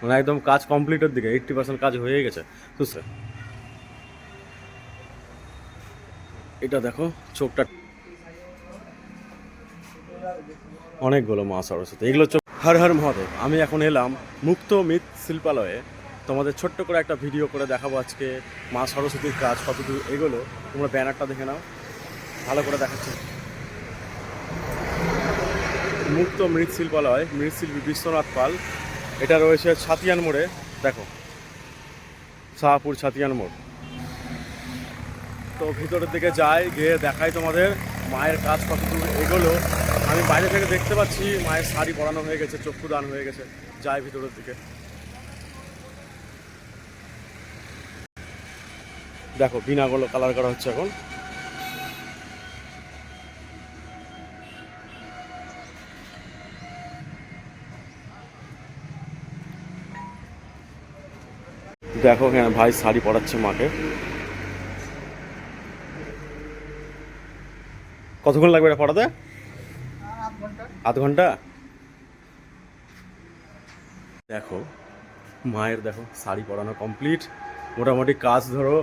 মানে একদম কাজ কমপ্লিটের দিকে এইট্টি পার্সেন্ট কাজ হয়ে গেছে। বুঝছে এটা দেখো, চোখটা অনেকগুলো মা সরস্বতী এগুলো চোখ হর হর মহাদেব, আমি এখন এলাম মুক্ত মিত শিল্পালয়ে। তোমাদের ছোট্ট করে একটা ভিডিও করে দেখাবো আজকে মা সরস্বতীর কাজ, কতদূর এগুলো। তোমরা ব্যানারটা দেখে নাও, ভালো করে দেখাচ্ছে। মুক্ত মৃৎশিল্পালয়, মৃৎশিল্পী বিশ্বনাথ পাল এটা রয়েছে ছাতিয়ান মোড়ে, দেখো। শাহপুর ছাতিয়ান মোড়। তো ভিতরের দিকে যাই, গিয়ে দেখাই তোমাদের মায়ের কাজ কত দূর এগোলো। আমি বাইরে থেকে দেখতে পাচ্ছি মায়ের শাড়ি পরানো হয়ে গেছে, চক্ষু দান হয়ে গেছে। যাই ভিতরের দিকে। দেখো বিনাগুলো কালার করা হচ্ছে এখন। দেখো হ্যাঁ ভাই শাড়ি পরাচ্ছে মাকে। কতক্ষণ লাগবে এটা পড়াতে আধ ঘণ্টা। দেখো, মায়ের দেখো, শাড়ি পরানো কমপ্লিট মোটামুটি কাজ ধরো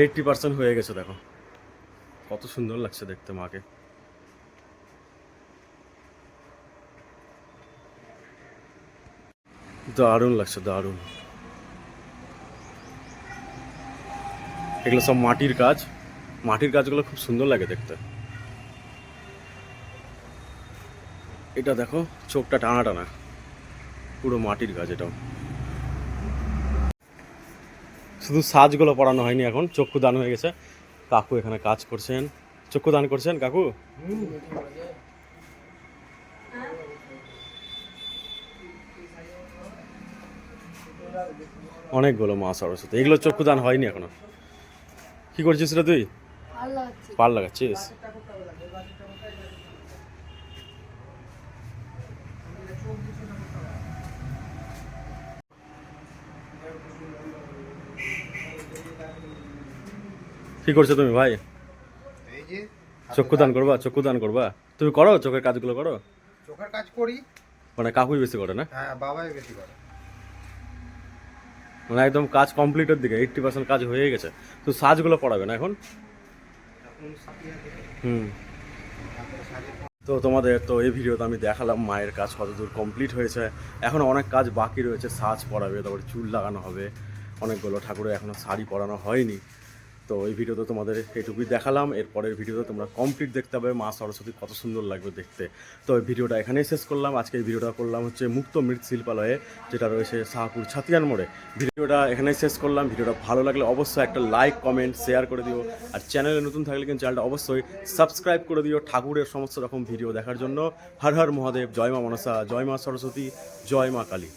এইটটি পার্সেন্ট হয়ে গেছে, দেখো। কত সুন্দর লাগছে দেখতে মাকে। দারুণ লাগছে, দারুণ। এগুলো সব মাটির কাজ। মাটির কাজগুলো খুব সুন্দর লাগে দেখতে। এটা দেখো, চোখটা টানা টানা। পুরো মাটির কাজ এটাও। শুধু সাজগুলো পড়ানো হয়নি এখন, চক্ষু দান হয়ে গেছে। কাকু এখানে কাজ করছেন। চক্ষু দান করছেন কাকু? অনেকগুলো মা সরস্বতী। এগুলো চক্ষু দান হয়নি এখনও। কি করছিস রে তুই? পার লাগাচ্ছিস? কি করছ তুমি ভাই? এই যে চক্ষু দান করবা চক্ষু দান করবা। তুমি করো চোখের কাজগুলো করো? চোখের কাজ করি। মানে কাকুই বেশি করে না? হ্যাঁ বাবাই বেশি করে। মানে একদম কাজ কমপ্লিটের দিকে এইট্টি পার্সেন্ট কাজ হয়ে গেছে। তো সাজগুলো পড়াবে না এখন? হুম। তো তোমাদের তো এই ভিডিওতে আমি দেখালাম মায়ের কাজ কতদূর কমপ্লিট হয়েছে। এখন অনেক কাজ বাকি রয়েছে, সাজ পড়াবে, তারপরে চুল লাগানো হবে, অনেকগুলো ঠাকুরের এখনও শাড়ি পরানো হয়নি। তো এই ভিডিওতে তোমাদের এইটুকুই দেখালাম। এরপরের ভিডিওতে তোমরা কমপ্লিট দেখতে হবে মা সরস্বতী কত সুন্দর লাগবে দেখতে। তো এই ভিডিওটা এখানেই শেষ করলাম। আজকে এই ভিডিওটা করলাম হচ্ছে মুক্ত মৃৎশিল্পালয়ে যেটা রয়েছে শাহপুর ছাতিয়ান মোড়ে। ভিডিওটা এখানেই শেষ করলাম। ভিডিওটা ভালো লাগলে অবশ্যই একটা লাইক কমেন্ট শেয়ার করে দিও। আর চ্যানেলে নতুন থাকলে কিন্তু চ্যানেলটা অবশ্যই সাবস্ক্রাইব করে দিও ঠাকুরের সমস্ত রকম ভিডিও দেখার জন্য। হর হর মহাদেব, জয় মা মনসা, জয় মা সরস্বতী, জয় মা কালী।